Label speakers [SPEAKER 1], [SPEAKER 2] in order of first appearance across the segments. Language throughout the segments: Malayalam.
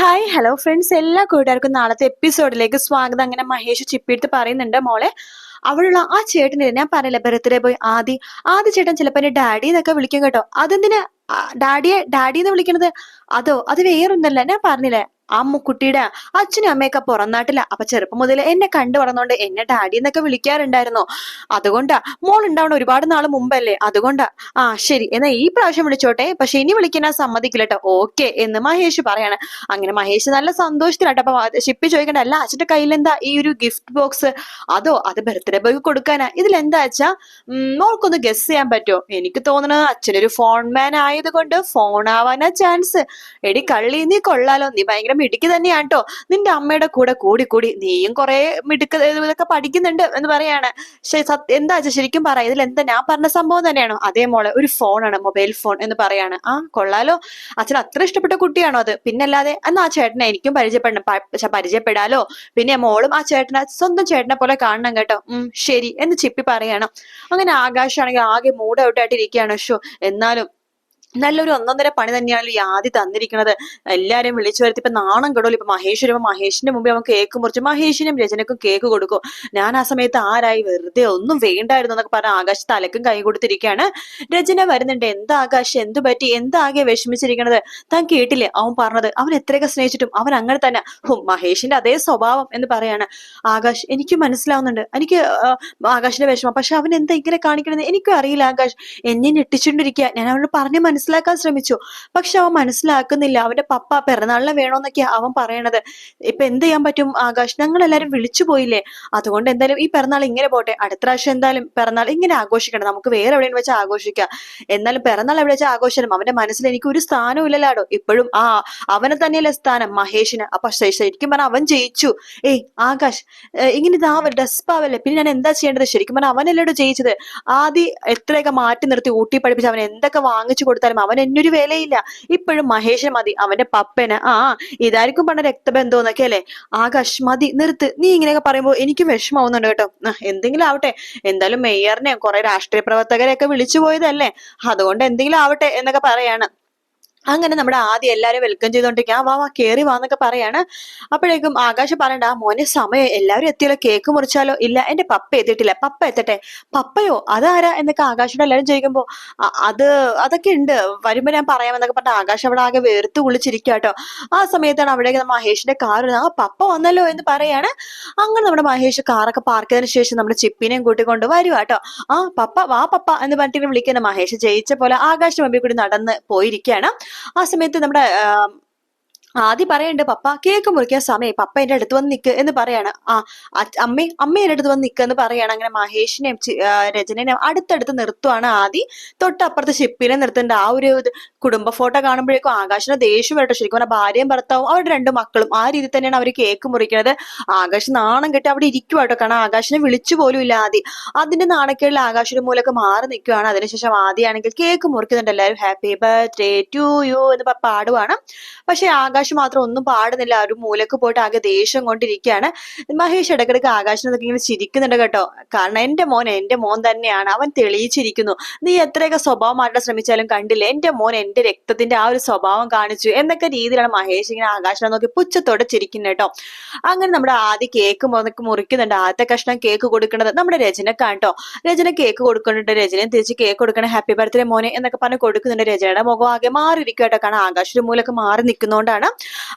[SPEAKER 1] ഹായ് ഹലോ ഫ്രണ്ട്സ് എല്ലാ കൂട്ടുകാർക്കും നാളത്തെ എപ്പിസോഡിലേക്ക് സ്വാഗതം. അങ്ങനെ മഹേഷ് ചിപ്പിയെടുത്ത് പറയുന്നുണ്ട് മോളെ. അവിടെയുള്ള ആ ചേട്ടനെ ഞാൻ പറയില്ല ബർത്ത്ഡേ പോയി ആദി. ആദ്യ ചേട്ടൻ ചിലപ്പോ എന്നെ ഡാഡി എന്നൊക്കെ വിളിക്കും കേട്ടോ. അതെന്തിനാ ഡാഡിയെ ഡാഡി എന്ന് വിളിക്കണത്? അതോ അത് വേറൊന്നല്ല ഞാൻ പറഞ്ഞില്ലേ? ആ കുട്ടിയുടെ അച്ഛനും അമ്മയൊക്കെ പുറം നാട്ടില അപ്പൊ ചെറുപ്പം മുതൽ എന്നെ കണ്ടു വളർന്നോണ്ട് എന്നെ ഡാഡി എന്നൊക്കെ വിളിക്കാറുണ്ടായിരുന്നോ. അതുകൊണ്ടാ മോൾ ഉണ്ടാവണ ഒരുപാട് നാൾ മുമ്പല്ലേ? അതുകൊണ്ടാ. ആ ശരി. എന്നാ ഈ പ്രാവശ്യം വിളിച്ചോട്ടെ. പക്ഷെ ഇനി വിളിക്കാൻ സമ്മതിക്കില്ലട്ടോ. ഓക്കെ എന്ന് മഹേഷ് പറയാണ്. അങ്ങനെ മഹേഷ് നല്ല സന്തോഷത്തിലാട്ടോ. അപ്പൊ ഷിപ്പി ചോദിക്കണ്ട. അല്ല അച്ഛന്റെ കയ്യിൽ എന്താ ഈ ഒരു ഗിഫ്റ്റ് ബോക്സ് അതോ അത് ബർത്ത്ഡേ ബോയ് കൊടുക്കാനാ? ഇതിൽ എന്താ വെച്ചാ മോൾക്കൊന്ന് ഗസ് ചെയ്യാൻ പറ്റുമോ? എനിക്ക് തോന്നുന്നത് അച്ഛനൊരു ഫോൺ മാൻ ആയതുകൊണ്ട് ഫോൺ ആവാനാ ചാൻസ് എടി കള്ളി നീ കൊള്ളാലോ. നീ ഭയങ്കര മിടുക്കി തന്നെയാണ് കേട്ടോ നിന്റെ അമ്മയുടെ കൂടെ കൂടി കൂടി നീയും കുറെ മിടുക്ക് ഇതൊക്കെ പഠിക്കുന്നുണ്ട് എന്ന് പറയാണ്. എന്താ ശരിക്കും പറ. ഇതിൽ എന്താ ഞാൻ പറഞ്ഞ സംഭവം തന്നെയാണോ? അതേ മോളെ ഒരു ഫോണാണ് മൊബൈൽ ഫോൺ എന്ന് പറയാണ്. ആ കൊള്ളാലോ. അച്ഛൻ അത്ര ഇഷ്ടപ്പെട്ട കുട്ടിയാണോ അത്? പിന്നല്ലാതെ എന്നാ ആ ചേട്ടനെ എനിക്കും പരിചയപ്പെടണം. പരിചയപ്പെടാലോ. പിന്നെ മോളും ആ ചേട്ടനെ സ്വന്തം ചേട്ടനെ പോലെ കാണണം കേട്ടോ. ഉം ശരി എന്ന് ചിപ്പി പറയണം. അങ്ങനെ ആകാശാണെങ്കിൽ ആകെ മൂഡ് ഔട്ടായിട്ട് ഇരിക്കുകയാണ് ഷോ എന്നാലും നല്ലൊരു ഒന്നൊന്നര പണി തന്നെയാണല്ലോ ഈ ആദ്യം തന്നിരിക്കുന്നത് എല്ലാരെയും വിളിച്ചു വരുത്തി. ഇപ്പൊ നാണം കെടുമല്ലോ ഇപ്പൊ മഹേഷ് വരുമ്പോ മഹേഷിന്റെ മുമ്പിൽ നമുക്ക് കേക്ക് മുറിച്ച് മഹേഷിനും രചനക്കും കേക്ക് കൊടുക്കും. ഞാൻ ആ സമയത്ത് ആരായി? വെറുതെ ഒന്നും വേണ്ടായിരുന്നു എന്നൊക്കെ പറഞ്ഞ ആകാശ് തലക്കും കൈ കൊടുത്തിരിക്കുകയാണ്. രചന വരുന്നുണ്ട്. എന്താ ആകാശ്? എന്തു പറ്റി? എന്താകെ വിഷമിച്ചിരിക്കണത്? താൻ കേട്ടില്ലേ? അവൻ പറഞ്ഞത് അവൻ എത്രയൊക്കെ സ്നേഹിച്ചിട്ടും അവൻ അങ്ങനെ തന്നെ. മഹേഷിന്റെ അതേ സ്വഭാവം എന്ന് പറയാണ്. ആകാശ് എനിക്ക് മനസ്സിലാവുന്നുണ്ട്. എനിക്ക് ആകാശിന്റെ വിഷമം. പക്ഷെ അവൻ എന്താ ഇങ്ങനെ കാണിക്കണമെന്ന് എനിക്കും അറിയില്ല ആകാശ്. എന്നെ ഞെട്ടിച്ചുകൊണ്ടിരിക്കുക ഞാൻ അവനോട് പറഞ്ഞ് മനസ്സിലാക്കാൻ ശ്രമിച്ചു. പക്ഷെ അവൻ മനസ്സിലാക്കുന്നില്ല. അവന്റെ പപ്പ പിറന്നാളിനെ വേണോന്നൊക്കെയാ അവൻ പറയണത്. ഇപ്പൊ എന്ത് ചെയ്യാൻ പറ്റും? ആകാശ് ഞങ്ങൾ എല്ലാരും വിളിച്ചു പോയില്ലേ? അതുകൊണ്ട് എന്തായാലും ഈ പിറന്നാൾ ഇങ്ങനെ പോട്ടെ. അടുത്ത പ്രാവശ്യം എന്തായാലും പിറന്നാൾ ഇങ്ങനെ ആഘോഷിക്കണം. നമുക്ക് വേറെ എവിടെയും വെച്ച് ആഘോഷിക്കാം. എന്നാലും പിറന്നാൾ എവിടെ വെച്ചാൽ ആഘോഷിക്കണം? അവന്റെ മനസ്സിൽ എനിക്ക് ഒരു സ്ഥാനവും ഇല്ലല്ലാടോ. ഇപ്പോഴും ആ അവനെ തന്നെയല്ലേ സ്ഥാനം മഹേഷിന്. അപ്പൊ ശരിക്കും പറഞ്ഞാൽ അവൻ ജയിച്ചു. ഏയ് ആകാശ് ഇങ്ങനെ ഇതാ ഡസ്പാവല്ലേ? പിന്നെ ഞാൻ എന്താ ചെയ്യേണ്ടത്? ശരിക്കും പറഞ്ഞാൽ അവനല്ലേടോ ജയിച്ചത്? ആദ്യം എത്രയൊക്കെ മാറ്റി നിർത്തി ഊട്ടി പഠിപ്പിച്ച് അവൻ എന്തൊക്കെ വാങ്ങിച്ചു കൊടുത്താലും അവൻ എന്നൊരു വിലയില്ല. ഇപ്പോഴും മഹേഷ് മതി. അവന്റെ പപ്പന് ആ ഇതായിരിക്കും പറഞ്ഞ രക്തബന്ധം എന്നൊക്കെ അല്ലേ? ആകാശ് മതി നിർത്ത്. നീ ഇങ്ങനെയൊക്കെ പറയുമ്പോൾ എനിക്കും വിഷമാവുന്നുണ്ട് കേട്ടോ. എന്തെങ്കിലും ആവട്ടെ. എന്തായാലും മേയറിനെ കുറെ രാഷ്ട്രീയ പ്രവർത്തകരെയൊക്കെ വിളിച്ചു പോയതല്ലേ? അതുകൊണ്ട് എന്തെങ്കിലും ആവട്ടെ എന്നൊക്കെ പറയാണ്. അങ്ങനെ നമ്മുടെ ആദ്യം എല്ലാവരും വെൽക്കം ചെയ്തോണ്ടിരിക്കുക. ആ വാ വാ കേറി വാന്നൊക്കെ പറയാണ്. അപ്പോഴേക്കും ആകാശ് പറയണ്ട ആ മോനെ സമയം എല്ലാവരും എത്തിയല്ലോ കേക്ക് മുറിച്ചാലോ? ഇല്ല എന്റെ പപ്പ എത്തിയിട്ടില്ല. പപ്പ എത്തട്ടെ? പപ്പയോ? അതാരാ? എന്നൊക്കെ ആകാശോട് എല്ലാവരും ചോദിക്കുമ്പോ അത് അതൊക്കെ ഉണ്ട്. വരുമ്പോ ഞാൻ പറയാമെന്നൊക്കെ പറഞ്ഞ ആകാശ് അവിടെ ആകെ വെറുത്ത് കുളിച്ചിരിക്കാട്ടോ ആ സമയത്താണ് അവിടേക്ക് മഹേഷിന്റെ കാർ ആ പപ്പ വന്നല്ലോ എന്ന് പറയാണ്. അങ്ങനെ നമ്മുടെ മഹേഷ് കാറൊക്കെ പാർക്ക് ചെയ്തതിനു ശേഷം നമ്മുടെ ചിപ്പിനെയും കൂട്ടിക്കൊണ്ട് വരുവാട്ടോ ആ പപ്പ വാ പപ്പ എന്ന് പറഞ്ഞിട്ട് വിളിക്കുന്ന. മഹേഷ് ജയിച്ച പോലെ ആകാശ് മുമ്പിൽ കൂടി നടന്ന് പോയിരിക്കുകയാണ്. ആ സമയത്ത് നമ്മുടെ ആദ്യം പറയണ്ട് പപ്പ കേക്ക് മുറിക്കാൻ സമയം പപ്പ എന്റെ അടുത്ത് വന്ന് നിൽക്ക് എന്ന് പറയാണ്. ആ അമ്മ അമ്മേ എന്റെ അടുത്ത് വന്ന് നിൽക്കുക എന്ന് പറയാണ്. അങ്ങനെ മഹേഷിനെയും രചനേനെയും അടുത്തടുത്ത് നിർത്തുവാണ് ആദി. തൊട്ടപ്പുറത്ത് ഷിപ്പിനെ നിർത്തേണ്ട ആ ഒരു കുടുംബ ഫോട്ടോ കാണുമ്പോഴേക്കും ആകാശിന് ദേഷ്യം വരട്ടെ. ശരിക്കും പറഞ്ഞാൽ ഭാര്യയും ഭർത്താവും അവരുടെ രണ്ട് മക്കളും ആ രീതിയിൽ തന്നെയാണ് അവർ കേക്ക് മുറിക്കുന്നത് ആകാശ് നാണം കെട്ടി അവിടെ ഇരിക്കുവാട്ടോ. കാരണം ആകാശിനെ വിളിച്ചു പോലും ഇല്ല ആദി. അതിന്റെ നാണക്കേടിൽ ആകാശിന്റെ മൂലൊക്കെ മാറി നിൽക്കുകയാണ് അതിനുശേഷം ആദ്യമാണെങ്കിൽ കേക്ക് മുറിക്കുന്നുണ്ട്. എല്ലാവരും ഹാപ്പി ബർത്ത്ഡേ ടു യു എന്ന് പാടുവാണ്. പക്ഷെ ആകാശ് മാത്രം ഒന്നും പാടുന്നില്ല. ഒരു മൂലക്ക് പോയിട്ട് ആകെ ദേഷ്യം കൊണ്ടിരിക്കുകയാണ്. മഹേഷ് ഇടക്കിടക്ക് ആകാശിനൊക്കെ ഇങ്ങനെ ചിരിക്കുന്നുണ്ട് കേട്ടോ. കാരണം എന്റെ മോൻ എന്റെ മോൻ തന്നെയാണ്. അവൻ തെളിയിച്ചിരിക്കുന്നു. നീ എത്രയൊക്കെ സ്വഭാവം മാറ്റാൻ ശ്രമിച്ചാലും കണ്ടില്ല. എന്റെ മോൻ എന്റെ രക്തത്തിന്റെ ആ ഒരു സ്വഭാവം കാണിച്ചു. എന്നൊക്കെ രീതിയിലാണ് മഹേഷ് ഇങ്ങനെ ആകാശിനെ നോക്കി പുച്ഛത്തോടെ ചിരിക്കുന്നത് കേട്ടോ. അങ്ങനെ നമ്മുടെ ആദ്യ കേക്ക് മുറക്ക് മുറിക്കുന്നുണ്ട്. ആദ്യത്തെ കഷ്ണം കേക്ക് കൊടുക്കുന്നത് നമ്മുടെ രചനക്കാണ് കേട്ടോ. രചന കേക്ക് കൊടുക്കുന്നുണ്ട്. രചനയും തിരിച്ച് കേക്ക് കൊടുക്കണം ഹാപ്പി ബർത്ത്ഡേ മോനെ എന്നൊക്കെ പറഞ്ഞ് കൊടുക്കുന്നുണ്ട് രചനയുടെ മുഖം ആകെ മാറിയിരിക്കും കേട്ടോ. കാരണം ആകാശ മൂലൊക്കെ മാറി നിൽക്കുന്നതുകൊണ്ടാണ്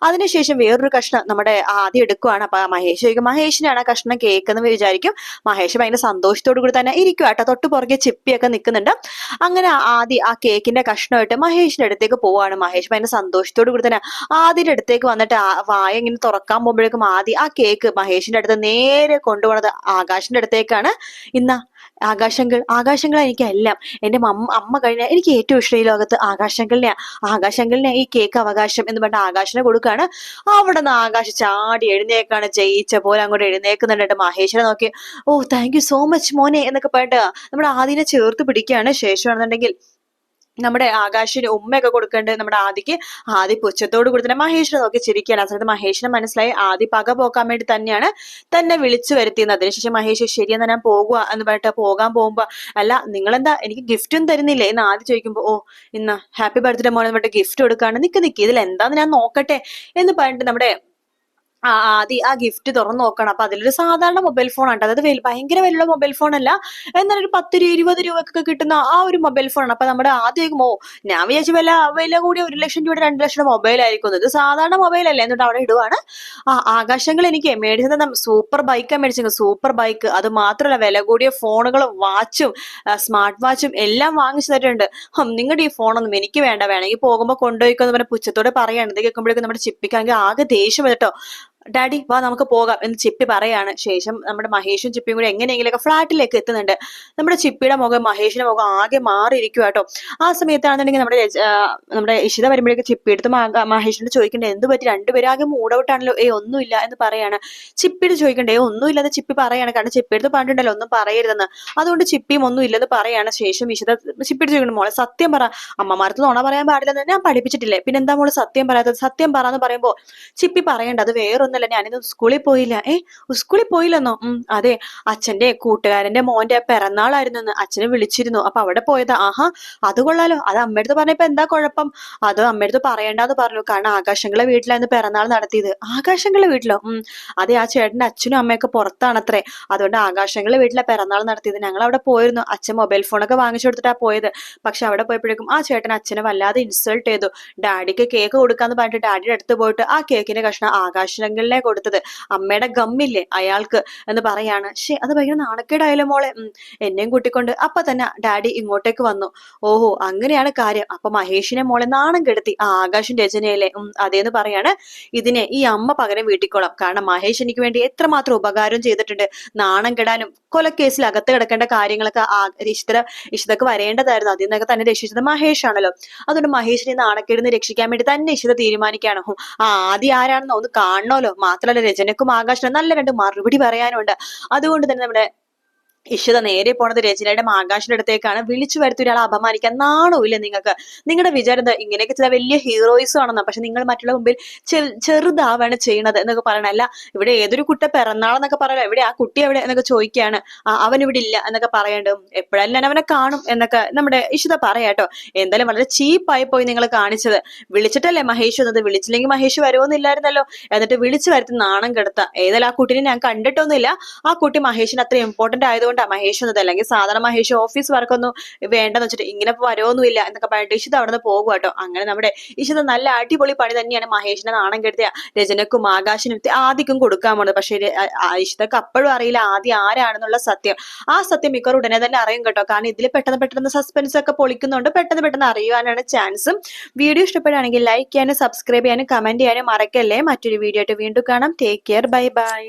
[SPEAKER 1] അതിനുശേഷം വേറൊരു കഷ്ണം നമ്മുടെ ആദ്യം എടുക്കുവാണ്. അപ്പൊ മഹേഷ് ചോദിക്കും മഹേഷിനാണ് ആ കഷ്ണം കേക്ക് എന്ന് വിചാരിക്കും? മഹേഷ് ഭയങ്കര സന്തോഷത്തോടു കൂടി തന്നെ ഇരിക്കും കേട്ടോ തൊട്ട് പുറകെ ചിപ്പിയൊക്കെ നിൽക്കുന്നുണ്ട്. അങ്ങനെ ആദ്യം ആ കേക്കിന്റെ കഷ്ണമായിട്ട് മഹേഷിന്റെ അടുത്തേക്ക് പോവാണ്. മഹേഷ് ഭയങ്കര സന്തോഷത്തോടു കൂടി തന്നെ ആദ്യയുടെ അടുത്തേക്ക് വന്നിട്ട് വായ ഇങ്ങനെ തുറക്കാൻ പോകുമ്പോഴേക്കും ആദ്യം ആ കേക്ക് മഹേഷിന്റെ അടുത്ത് നേരെ കൊണ്ടുപോണത് ആകാശിന്റെ അടുത്തേക്കാണ്. ഇന്ന ആകാശങ്ങൾ ആകാശങ്ങൾ എനിക്കെല്ലാം എന്റെ അമ്മ കഴിഞ്ഞ എനിക്ക് ഏറ്റവും ഇഷ്ടം ഈ ലോകത്ത് ആകാശങ്ങളിനെയാ ആകാശങ്ങളിനെ ഈ കേക്ക് അവകാശം എന്ന് പറഞ്ഞ ആകാശിനെ കൊടുക്കുകയാണ് അവിടെ നിന്ന് ആകാശ് ചാടി എഴുന്നേക്കാണ്. ജയിച്ച പോലെ അങ്ങോട്ട് എഴുന്നേക്കുന്നുണ്ട് മഹേഷിനെ നോക്കി. ഓ താങ്ക് സോ മച്ച് മോനെ എന്നൊക്കെ പറഞ്ഞിട്ട് നമ്മുടെ ആദിനെ ചേർത്ത് പിടിക്കുകയാണ് ശേഷമാണെന്നുണ്ടെങ്കിൽ. നമ്മുടെ ആകാശിന് ഉമ്മയൊക്കെ കൊടുക്കേണ്ടത് നമ്മുടെ ആദിക്ക് ആദി പുച്ഛത്തോട് കൂടി തന്നെ മഹേഷിനെ നോക്കി ചിരിക്കുകയാണ്. ആ സമയത്ത് മനസ്സിലായി ആദി പക പോക്കാൻ വേണ്ടി തന്നെയാണ് തന്നെ വിളിച്ചു വരുത്തിയത് അതിനുശേഷം മഹേഷ് ശരിയെന്ന് ഞാൻ പോകുക എന്ന് പറഞ്ഞിട്ട് പോകാൻ പോകുമ്പോ അല്ല നിങ്ങളെന്താ എനിക്ക് ഗിഫ്റ്റും തരുന്നില്ലേ? എന്ന് ആദ്യം ചോദിക്കുമ്പോ ഓ ഇന്ന് ഹാപ്പി ബർത്ത്ഡേ മോനെ പറഞ്ഞിട്ട് ഗിഫ്റ്റ് കൊടുക്കാണ് നിക്ക് നിക്ക് ഇതിൽ എന്താന്ന് ഞാൻ നോക്കട്ടെ എന്ന് പറഞ്ഞിട്ട് നമ്മുടെ ആദ്യം ആ ഗിഫ്റ്റ് തുറന്നു നോക്കണം. അപ്പൊ അതിലൊരു സാധാരണ മൊബൈൽ ഫോൺ ആണ് അതായത് വലിയ ഭയങ്കര വിലയുള്ള മൊബൈൽ ഫോൺ അല്ല. എന്നാൽ ഒരു പത്ത് രൂപ ഇരുപത് രൂപക്കൊക്കെ കിട്ടുന്ന ആ ഒരു മൊബൈൽ ഫോൺ ആണ്. അപ്പൊ നമ്മുടെ ആദ്യം ഓ ഞാൻ വിചാരിച്ചു വില വില കൂടി ഒരു ലക്ഷം രൂപയുടെ രണ്ട് ലക്ഷം മൊബൈൽ ആയിരിക്കും. ഇത് സാധാരണ മൊബൈൽ അല്ലേ? എന്നിട്ട് അവിടെ ഇടുവാണ്. ആ ആകാശങ്ങൾ എനിക്ക് മേടിച്ചത് സൂപ്പർ ബൈക്കാണ് മേടിച്ചത്. സൂപ്പർ ബൈക്ക് അത് മാത്രമല്ല വില കൂടിയ ഫോണുകളും വാച്ചും സ്മാർട്ട് വാച്ചും എല്ലാം വാങ്ങിച്ചു തരുന്നുണ്ട് നിങ്ങളുടെ ഈ ഫോണൊന്നും എനിക്ക് വേണ്ട. വേണമെങ്കിൽ പോകുമ്പോൾ കൊണ്ടുപോയിക്കോ എന്ന് പറഞ്ഞ പുച്ഛത്തോടെ പറയാണ്. ഇത് കേൾക്കുമ്പോഴേക്കും നമ്മുടെ ചിപ്പിക്കാണെങ്കിൽ ആകെ ദേഷ്യം കേട്ടോ ഡാഡി വാ നമുക്ക് പോകാം എന്ന് ചിപ്പി പറയാണ്. ശേഷം നമ്മുടെ മഹേഷും ചിപ്പിയും കൂടി എങ്ങനെയെങ്കിലൊക്കെ ഫ്ലാറ്റിലേക്ക് എത്തുന്നുണ്ട്. നമ്മുടെ ചിപ്പിയുടെ മുഖം മഹേഷിന്റെ മുഖം ആകെ മാറിയിരിക്കും കേട്ടോ ആ സമയത്താണെന്നുണ്ടെങ്കിൽ നമ്മുടെ നമ്മുടെ ഇഷിത വരുമ്പോഴേക്ക് ചിപ്പി എടുത്ത് മഹേഷിനോട് ചോദിക്കണ്ടേ എന്ത് പറ്റി? രണ്ടുപേരും ആകെ മൂടൗട്ടാണല്ലോ ഏ ഒന്നുമില്ല എന്ന് പറയാണ്. ചിപ്പിയുടെ ചോദിക്കണ്ടേ ഒന്നുമില്ലെന്ന് ചിപ്പി പറയാണ്. കാരണം ചിപ്പി എടുത്ത് പറഞ്ഞിട്ടുണ്ടല്ലോ ഒന്നും പറയരുതെന്ന്. അതുകൊണ്ട് ചിപ്പിയും ഒന്നും ഇല്ലെന്ന് പറയാണ്. ശേഷം ഇഷിത ചിപ്പിയുടെ ചോദിക്കണം മോളെ സത്യം പറ. അമ്മമാർക്ക് നോണ പറയാൻ പാടില്ലെന്ന് ഞാൻ പഠിപ്പിച്ചിട്ടില്ലേ? പിന്നെന്താ മോൾ സത്യം പറയാത്തത്? സത്യം പറ എന്ന് പറയുമ്പോ ചിപ്പി പറയണ്ട അത് വേറൊന്നല്ല ഞാനിന്ന് സ്കൂളിൽ പോയില്ല. ഏ സ്കൂളിൽ പോയില്ലെന്നോ? ഉം അതെ. അച്ഛന്റെ കൂട്ടുകാരന്റെ മോന്റെ പിറന്നാളായിരുന്നു എന്ന് അച്ഛനെ വിളിച്ചിരുന്നു. അപ്പൊ അവിടെ പോയതാ. ആഹാ അത് കൊള്ളാലോ. അത് അമ്മയടുത്ത് പറഞ്ഞപ്പോ എന്താ കുഴപ്പം? അത് അമ്മയടുത്ത് പറയണ്ടെന്ന് പറഞ്ഞു. കാരണം ആകാശങ്ങളെ വീട്ടിലായിരുന്നു പിറന്നാൾ നടത്തിയത്. ആകാശങ്ങളെ വീട്ടിലോ? ഉം അതെ ആ ചേട്ടന്റെ അച്ഛനും അമ്മയൊക്കെ പുറത്താണത്രേ. അതുകൊണ്ട് ആകാശങ്ങളെ വീട്ടിലെ പിറന്നാൾ നടത്തിയത്. ഞങ്ങൾ അവിടെ പോയിരുന്നു. അച്ഛൻ മൊബൈൽ ഫോണൊക്കെ വാങ്ങിച്ചു കൊടുത്തിട്ടാ പോയത്. പക്ഷെ അവിടെ പോയപ്പോഴേക്കും ആ ചേട്ടൻ അച്ഛനെ വല്ലാതെ ഇൻസൾട്ട് ചെയ്തു. ഡാഡിക്ക് കേക്ക് കൊടുക്കാന്ന് പറഞ്ഞിട്ട് ഡാഡിയുടെ അടുത്ത് പോയിട്ട് ആ കേക്കിന്റെ കഷ്ണം ആകാശങ്ങളിലെ കൊടുത്തത്. അമ്മയുടെ ഗമ്മില്ലേ അയാൾക്ക് എന്ന് പറയാണ്. ശേ അത് ഭയങ്കര നാണക്കേടായാലും മോളെ. എന്നെയും കൂട്ടിക്കൊണ്ട് അപ്പൊ തന്നെ ഡാഡി ഇങ്ങോട്ടേക്ക് വന്നു. ഓഹോ അങ്ങനെയാണ് കാര്യം. അപ്പൊ മഹേഷിനെ മോളെ നാണം കെടുത്തി. ആ ആകാശം രചനയല്ലേ? അതേന്ന് പറയാണ്. ഇതിനെ ഈ അമ്മ പകരം വീട്ടിക്കോളാം. കാരണം മഹേഷ് എനിക്ക് വേണ്ടി എത്രമാത്രം ഉപകാരം ചെയ്തിട്ടുണ്ട്. നാണം കെടാനും കൊലക്കേസിൽ അകത്ത് കിടക്കേണ്ട കാര്യങ്ങളൊക്കെ ആ രക്ഷിതര ഇഷ്ടക്ക് വരേണ്ടതായിരുന്നു. അതിൽ നിന്നൊക്കെ തന്നെ രക്ഷിച്ചത് മഹേഷ് ആണല്ലോ. അതുകൊണ്ട് മഹേഷിനെ നാണക്കേടിന്ന് രക്ഷിക്കാൻ വേണ്ടി തന്നെ ഇഷിത തീരുമാനിക്കുകയാണ്. ആ ആദ്യം ആരാണെന്ന് ഒന്ന് കാണണമല്ലോ. മാത്രമല്ല രചനക്കും ആകാശനും നല്ല രണ്ട് മറുപടി പറയാനുണ്ട്. അതുകൊണ്ട് തന്നെ നമ്മുടെ ഇഷിത നേരെ പോണത് രചനയുടെ ആകാശിന്റെ അടുത്തേക്കാണ്. വിളിച്ചു വരുത്തി ഒരാളെ അപമാനിക്കാൻ നാണോ ഇല്ല നിങ്ങൾക്ക്? നിങ്ങളുടെ വിചാരം ഇങ്ങനെയൊക്കെ ചില വലിയ ഹീറോയിസ് ആണെന്നാ. പക്ഷെ നിങ്ങൾ മറ്റുള്ള മുമ്പിൽ ചെറുതാവാണ് ചെയ്യണത് എന്നൊക്കെ പറയണല്ല ഇവിടെ ഏതൊരു കുട്ടി പിറന്നാളെന്നൊക്കെ പറയണം ഇവിടെ ആ കുട്ടി എവിടെ എന്നൊക്കെ ചോദിക്കുകയാണ്. അവൻ ഇവിടെ ഇല്ല എന്നൊക്കെ പറയണ്ടും എപ്പോഴെല്ലാം ഞാൻ അവനെ കാണും എന്നൊക്കെ നമ്മുടെ ഇഷിത പറയാട്ടോ എന്തായാലും വളരെ ചീപ്പായി പോയി നിങ്ങൾ കാണിച്ചത്. വിളിച്ചിട്ടല്ലേ മഹേഷ് വന്നത്? വിളിച്ചില്ലെങ്കിൽ മഹേഷ് വരുമെന്നില്ലായിരുന്നല്ലോ എന്നിട്ട് വിളിച്ചു വരുത്തി നാണം കെടുത്ത. ഏതായാലും ആ കുട്ടീനെ ഞാൻ കണ്ടിട്ടൊന്നുമില്ല. ആ കുട്ടി മഹേഷിന് അത്ര ഇമ്പോർട്ടന്റ് ആയതുകൊണ്ടാണ് മഹേഷ് വന്നത്. അല്ലെങ്കിൽ സാധാരണ മഹേഷ് ഓഫീസ് വർക്കൊന്നും വേണ്ടെന്ന് വെച്ചിട്ട് ഇങ്ങനെ വരവൊന്നുമില്ല എന്നൊക്കെ പറഞ്ഞിട്ട് ഇഷിത അവിടെ നിന്ന് പോകും കേട്ടോ അങ്ങനെ നമ്മുടെ ഇഷിത നല്ല അടിപൊളി പണി തന്നെയാണ് മഹേഷിനെ നാണം കെടുത്തിയ രചനക്കും ആകാശിനും ആദിക്കും കൊടുക്കാൻ പോണത്. പക്ഷേ ഇഷിതക്ക് അപ്പോഴും അറിയില്ല ആദ്യം ആരാണെന്നുള്ള സത്യം. ആ സത്യം മിക്കവാറും ഉടനെ തന്നെ അറിയും കേട്ടോ. കാരണം ഇതിൽ പെട്ടെന്ന് പെട്ടെന്ന് സസ്പെൻസ് ഒക്കെ പൊളിക്കുന്നുണ്ട്. പെട്ടെന്ന് പെട്ടെന്ന് അറിയുവാനാണ് ചാൻസും വീഡിയോ ഇഷ്ടപ്പെടുകയാണെങ്കിൽ ലൈക്ക് ചെയ്യാനും സബ്സ്ക്രൈബ് ചെയ്യാനും കമന്റ് ചെയ്യാനും മറക്കല്ലേ. മറ്റൊരു വീഡിയോ ആയിട്ട് വീണ്ടും കാണാം. Take care bye bye